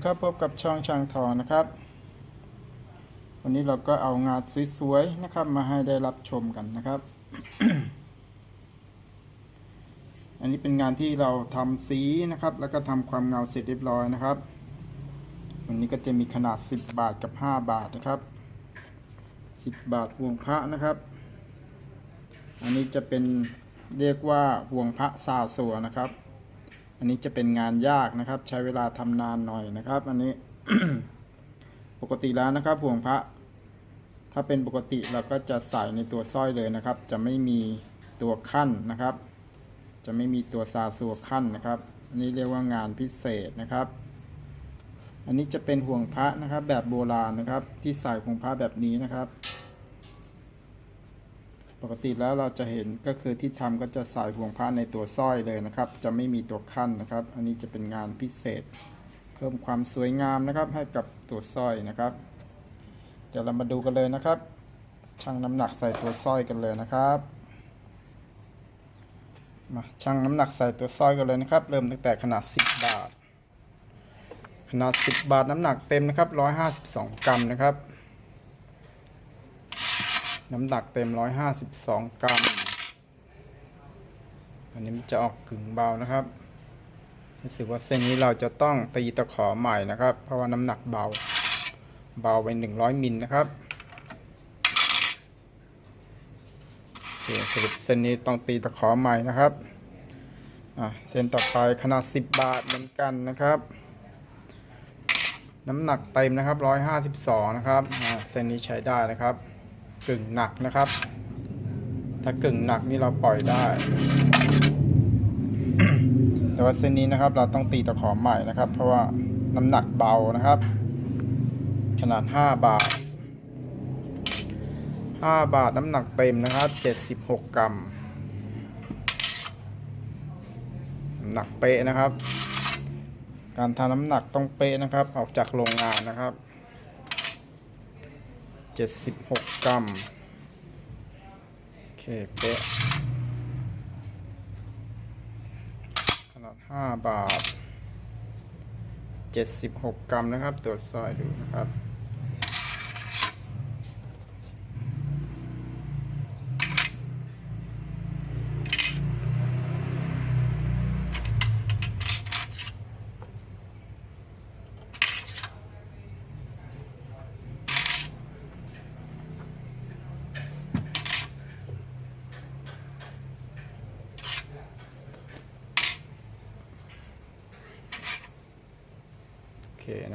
ดีครับพบกับช่องช่างทองนะครับ วันนี้เราก็เอางานสวยๆนะครับ มาให้ได้รับชมกันนะครับ อันนี้เป็นงานที่เราทำสีนะครับ แล้วก็ทำความเงาเสร็จเรียบร้อยนะครับ วันนี้ก็จะมีขนาด 10 บาทกับ 5 บาทนะครับ 10 บาทห่วงพระนะครับ อันนี้จะเป็นเรียกว่าห่วงพระซาสัวนะครับ อันนี้จะเป็นงานยากนะครับ ใช้เวลาทำนานหน่อยนะครับ อันนี้ปกติแล้วนะครับห่วงพระ ถ้าเป็นปกติเราก็จะใส่ในตัวสร้อยเลยนะครับ จะไม่มีตัวขั้นนะครับ จะไม่มีตัวซาสัวขั้นนะครับ อันนี้เรียกว่างานพิเศษนะครับ อันนี้จะเป็นห่วงพระนะครับ แบบโบราณนะครับ ที่ใส่ห่วงพระแบบนี้นะครับ ปกติแล้วเราจะเห็นก็คือที่ทำก็จะใส่ห่วงพระในตัวสร้อยเลยนะครับ จะไม่มีตัวขั้นนะครับ อันนี้จะเป็นงานพิเศษ เพิ่มความสวยงามนะครับ ให้กับตัวสร้อยนะครับ เดี๋ยวเรามาดูกันเลยนะครับชั่งน้ำหนักใส่ตัวสร้อยกันเลยนะครับมาชั่งน้ำหนักใส่ตัวสร้อยกันเลยนะครับ เริ่มตั้งแต่ขนาด 10 บาท ขนาด 10 บาทน้ำหนักเต็มนะครับ152 กรัมนะครับ น้ำหนักเต็ม 152 กรัม อันนี้มันจะออกกึ่งเบานะครับ รู้สึกว่าเส้นนี้เราจะต้องตีตะขอใหม่นะครับ เพราะว่าน้ำหนักเบา เบาไป 100 มิลนะครับโอเคสรุปเส้นนี้ต้องตีตะขอใหม่นะครับเส้นต่อไปขนาด 10 บาทเหมือนกันนะครับ น้ำหนักเต็มนะครับ 152 นะครับเส้นนี้ใช้ได้นะครับ กึ่งหนักนะครับ ถ้ากึ่งหนักนี่เราปล่อยได้ แต่ว่าเส้นนี้นะครับเราต้องตีตะขอใหม่นะครับ เพราะว่าน้ำหนักเบานะครับ ขนาด 5 บาท 5 บาทน้ำหนักเต็มนะครับ 76 กรัมหนักเป๊ะนะครับ การทำน้ำหนักต้องเป๊ะนะครับ ออกจากโรงงานนะครับ 76 กรัม โอเค เป๊ะ ขนาด 5 บาท 76 กรัมนะครับ ตรวจสร้อยดูนะครับ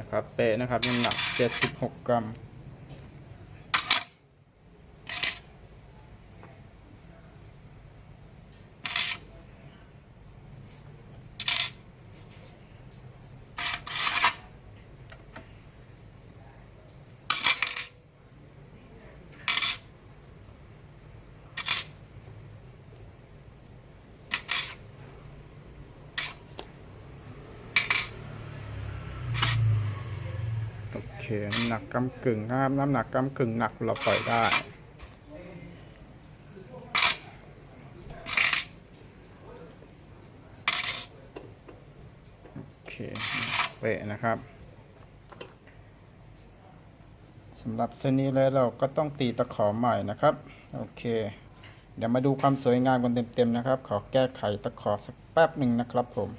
นะครับ เป๊ะนะครับน้ำหนัก 76 กรัม เคน้ำหนักกำกึ่งนะครับน้ำหนักกำกึ่งหนักเราปล่อยได้โอเคเป๊ะนะครับสำหรับเส้นนี้แล้วเราก็ต้องตีตะขอใหม่นะครับโอเค เดี๋ยวมาดูความสวยงามกันเต็มๆนะครับ ขอแก้ไขตะขอสักแป๊บหนึ่งนะครับผม